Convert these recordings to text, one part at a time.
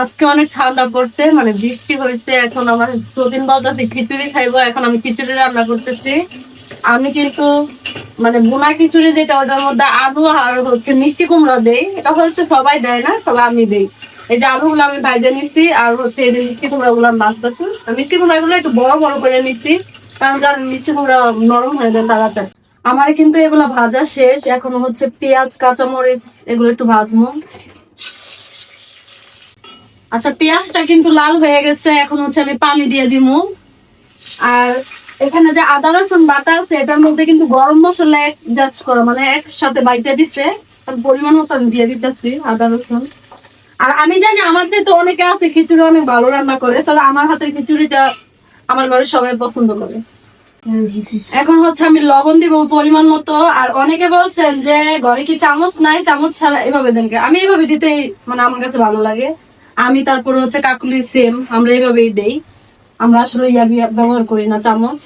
আজকে অনেক ঠান্ডা পড়ছে মানে বৃষ্টি হয়েছে, এখন আমরা দুদিন বাদাতে খিচুড়ি খাইবো, এখন আমি খিচুড়ি রান্না করতেছি। আমি কিন্তু মানে বোনা খিচুড়ি যেটা, ওটার মধ্যে আলু আর হচ্ছে মিষ্টি কুমড়া দেই। এটা হচ্ছে সবাই দেয় না, তবে আমি দেই। এই যে আলুগুলো আমি ভাইজে নিচ্ছি, আর হচ্ছে এই যে মিষ্টি কুমড়া গুলো আমি বাঁচতেছি মিষ্টি কুমড়া গুলো একটু বড় বড় করে নিচ্ছি, কারণ যার মিষ্টি কুমড়া নরম হয়ে যায় তাড়াতাড়ি। আমার কিন্তু এগুলা ভাজা শেষ, এখন হচ্ছে পেঁয়াজ, কাঁচামরিচ, এগুলো একটু ভাজবো। আচ্ছা পেঁয়াজটা কিন্তু লাল হয়ে গেছে, এখন হচ্ছে আমি পানি দিয়ে দিব আর এখানে যে আদা, রসুন বাটা আছে, এটার মধ্যে কিন্তু গরম মশলা অ্যাডজাস্ট করা মানে একসাথে বাইতে দিছে। তার পরিমাণ মতো আমি দিয়ে দিতেছি, আদা, রসুন। আর আমি জানি আমাদের তো অনেকে আছে, খিচুড়ি অনেক ভালো রান্না করে, তবে আমার হাতের খিচুড়িটা আমার ঘরে সবাই পছন্দ করে। এখন হচ্ছে আমি লবণ দিব পরিমাণ মতো, আর অনেকে বলছেন যে ঘরে কি চামচ নাই, চামচ ছাড়া এভাবে দেন? আমি এভাবে দিতেই মানে আমার কাছে ভালো লাগে। আমি তারপর হচ্ছে কাকুলি সেম আমরা এইভাবেই দেই। আমরা আসলে ইয়া বিয়া ব্যবহার করি না, চামচ।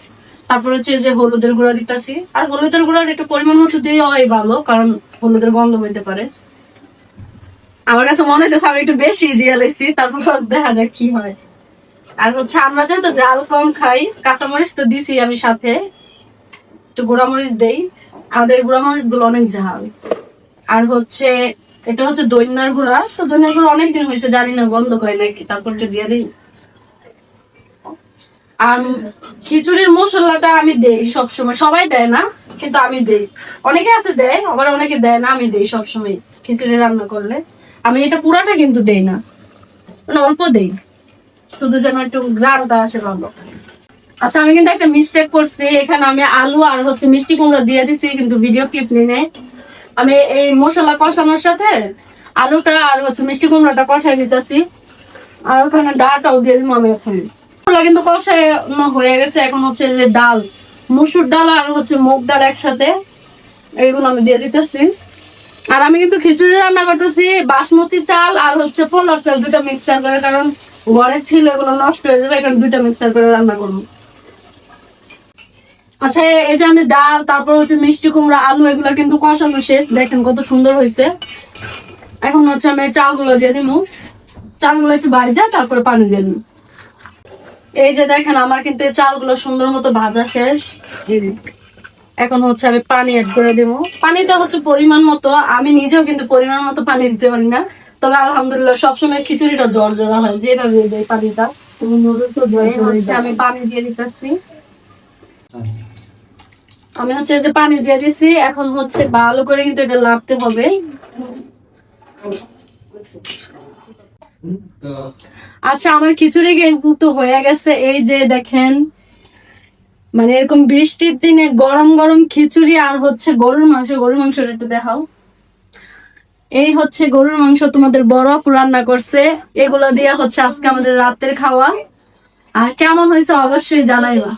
তারপর হচ্ছে যে হলুদের গুঁড়া দিতেছি। আর হলুদের গুঁড়ার একটু পরিমাণ মতো দেওয়াই ভালো, কারণ হলুদের গন্ধ হইতে পারে। আমার কাছে মনে হইতেছে আমি একটু বেশি দিয়ে লাইছি তারপর দেখা যাক কি হয়। আর হচ্ছে আমরা যেহেতু জাল কম খাই, কাঁচামরিচ তো দিছি আমি সাথে। একটু গুঁড়ামরিচ দেই। আমাদের গুঁড়ামরিচগুলো অনেক ঝাল। আর হচ্ছে এটা হচ্ছে দৈন্যার গুঁড়া তো দৈন্যার গুঁড়া অনেকদিন হয়েছে, জানি না, গন্ধ করে নাকি, তারপর একটু দিয়ে দিই। আর খিচুড়ির মশলাটা আমি দেই সবসময়, সবাই দেয় না, কিন্তু আমি দেই। অনেকে আছে দেয়, আবার অনেকে দেয় না, আমি দেই সবসময় খিচুড়ি রান্না করলে। আমি এটা পুরাটা কিন্তু দেই না মানে অল্প দেই। শুধু যেন একটু গ্রানটা আসে ভালো। আচ্ছা আমি কিন্তু একটা মিস্টেক করছি, এখানে আমি আলু আর হচ্ছে মিষ্টি কুমড়া দিয়ে দিছি, কিন্তু ভিডিও ক্লিপ নিয়ে আমি এই মশলা কষানোর সাথে আলুটা আর হচ্ছে মিষ্টি কুমড়াটা কষাই দিতেছি। আর ওখানে ডালটাও দিয়ে দিব আমি এখানে। কিন্তু কষানো হয়ে গেছে, এখন হচ্ছে যে ডাল, মুসুর ডাল আর হচ্ছে মুগ ডাল একসাথে, এইগুলো আমি দিয়ে দিতেছি। আর আমি কিন্তু খিচুড়ি রান্না করতেছি, বাসমতি চাল আর হচ্ছে পোলার চাল দুটা মিক্সচার করে, কারণ ঘরে ছিল এগুলো নষ্ট হয়ে যাবে, এখানে দুইটা মিক্সচার করে রান্না করব। আচ্ছা এই যে আমি ডাল তারপর হচ্ছে মিষ্টি কুমড়া আলু এগুলো কিন্তু কষানো শেষ। দেখেন কত সুন্দর হয়েছে। এখন হচ্ছে আমি চালগুলো দিয়ে দিব চালগুলো একটু বাড়ি যায় তারপরে পানি দিয়ে দিব এই যে দেখেন আমার কিন্তু এই চালগুলো সুন্দর মতো ভাজা শেষ। এখন হচ্ছে আমি পানি অ্যাড করে দেবো পানিটা হচ্ছে পরিমাণ মতো। আমি নিজেও কিন্তু পরিমাণ মতো পানি দিতে পারি না। তবে আলহামদুলিল্লাহ সবসময় খিচুড়িটা জ্বর জ্বরা হয়। যেভাবে দেয় পানিটা। আমি পানি দিয়ে দিতেছি। আমি হচ্ছে যে পানি দিয়ে দিছি, এখন হচ্ছে ভালো করে কিন্তু এটা লাড়তে হবে। আচ্ছা আমার খিচুড়ি কিন্তু হয়ে গেছে, এই যে দেখেন। মানে এরকম বৃষ্টির দিনে গরম গরম খিচুড়ি আর হচ্ছে গরুর মাংস, গরুর মাংসটা একটু দেখাও। এই হচ্ছে গরুর মাংস তোমাদের বড় রান্না করছে, এগুলো দিয়ে হচ্ছে আজকে আমাদের রাতের খাওয়া। আর কেমন হয়েছে অবশ্যই জানাইবা।